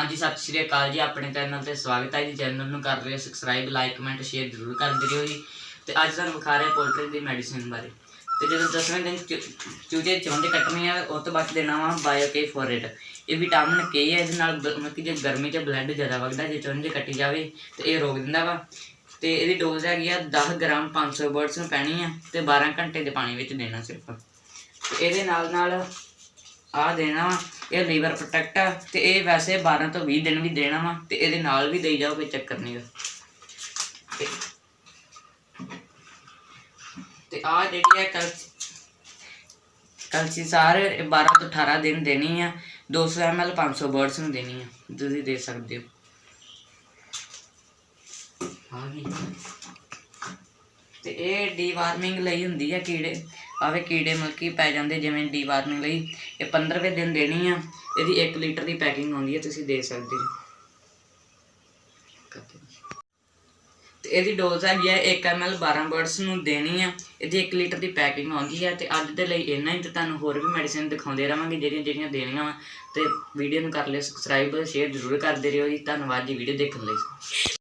ਹਾਂਜੀ, ਸਤਿ ਸ਼੍ਰੀ ਅਕਾਲ ਜੀ, ਆਪਣੇ ਚੈਨਲ ਤੇ ਸਵਾਗਤ ਹੈ ਜੀ। ਚੈਨਲ ਨੂੰ ਕਰ ਲਿਓ ਸਬਸਕ੍ਰਾਈਬ ਲਾਈਕ ਕਮੈਂਟ ਸ਼ੇਅਰ ਜ਼ਰੂਰ ਕਰ ਦਿਓ ਜੀ। ਤੇ ਅੱਜ ਤੁਹਾਨੂੰ ਵਿਖਾ ਰਹੇ ਪੋਲਟਰੀ ਦੀ ਮੈਡੀਸਿਨ ਬਾਰੇ। ਤੇ ਜਦੋਂ ਦਸਵੇਂ ਦਿਨ ਚੂਜੇ ਚੂਚੇ ਚੁੰਡ ਕੱਟਣੇ ਆ, ਉਹ ਤੋਂ ਬਾਅਦ ਦੇਣਾ ਵਾ ਬਾਇਓ ਫੋਰੇਟ ਇਹ ਵਿਟਾਮਿਨ ਕੇ ਹੈ ਇਹਦੇ ਨਾਲ ਮਤਲਬ ਕਿ ਜੇ ਗਰਮੀ 'ਚ ਬਲੱਡ ਜ਼ਿਆਦਾ ਵਗਦਾ ਜੇ ਚੁੰਝ ਕੱਟੀ ਜਾਵੇ, ਤੇ ਇਹ ਰੋਕ ਦਿੰਦਾ ਵਾ। ਤੇ ਇਹਦੀ ਡੋਜ਼ ਹੈਗੀ ਆ 10 ਗ੍ਰਾਮ 500 ਬਰਡਸ ਨੂੰ ਪੈਣੀ ਆ, ਤੇ 12 ਘੰਟੇ ਦੇ ਪਾਣੀ ਵਿੱਚ ਦੇਣਾ ਸਿਰਫ। ਇਹਦੇ ਨਾਲ ਨਾਲ ਆ ਦੇਣਾ ਵਾ, ਇਹ ਲੀਵਰ ਪ੍ਰੋਟੈਕਟ ਆ, ਤੇ ਇਹ ਵੈਸੇ 12 ਤੋਂ 20 ਦਿਨ ਵੀ ਦੇਣਾ ਵਾ, ਤੇ ਇਹਦੇ ਨਾਲ ਵੀ ਦੇਈ ਜਾਓ, ਕੋਈ ਚੱਕਰ ਨਹੀਂਗਾ ਤੇ ਆ ਜਿਹੜੀ ਹੈ ਕਲ, ਕਲਸੀ ਸਾਰ 12 ਤੋਂ 18 ਦਿਨ ਦੇਣੀ ਆ 200 ml 500 ਬਰਡਸ ਨੂੰ ਦੇਣੀ ਆ, ਤੁਸੀਂ ਦੇ ਸਕਦੇ ਹੋ। ਆ ਗਈ। ਤੇ ਇਹ ਡੀਵਾਰਮਿੰਗ ਲਈ ਹੁੰਦੀ ਆ ਕੀੜੇ। ਆਵੇ ਕੀੜੇ ਮਲਕੀ ਪੈ ਜਾਂਦੇ ਜਿਵੇਂ ਡੀ ਡੀਵਾਰਮਿੰਗ ਲਈ। ਇਹ 15ਵੇਂ ਦਿਨ ਦੇਣੀ ਆ, ਇਹਦੀ 1 ਲੀਟਰ ਦੀ ਪੈਕਿੰਗ ਆਉਂਦੀ ਹੈ ਤੁਸੀਂ ਦੇ ਸਕਦੇ ਹੋ। ਤੇ ਇਹਦੀ ਡੋਜ਼ ਹੈਗੀ ਹੈ 1 ml 12 ਬਰਡਸ ਨੂੰ ਦੇਣੀ ਆ। ਇਹਦੀ 1 ਲੀਟਰ ਦੀ ਪੈਕਿੰਗ ਆਉਂਦੀ ਹੈ ਤੇ ਅੱਜ ਦੇ ਲਈ ਇੰਨਾ ਹੀ ਤੇ ਤੁਹਾਨੂੰ ਹੋਰ ਵੀ ਮੈਡੀਸਿਨ ਦਿਖਾਉਂਦੇ ਰਵਾਂਗੇ ਜਿਹੜੀਆਂ ਜਿਹੜੀਆਂ ਦੇਣੀਆਂ ਵਾ। ਤੇ ਵੀਡੀਓ ਨੂੰ ਕਰ ਲਿਓ ਸਬਸਕ੍ਰਾਈਬ ਸ਼ੇਅਰ ਜ਼ਰੂਰ ਕਰਦੇ ਰਹੋ ਜੀ। ਧੰਨਵਾਦ ਜੀ ਵੀਡੀਓ ਦੇਖਣ ਲਈ।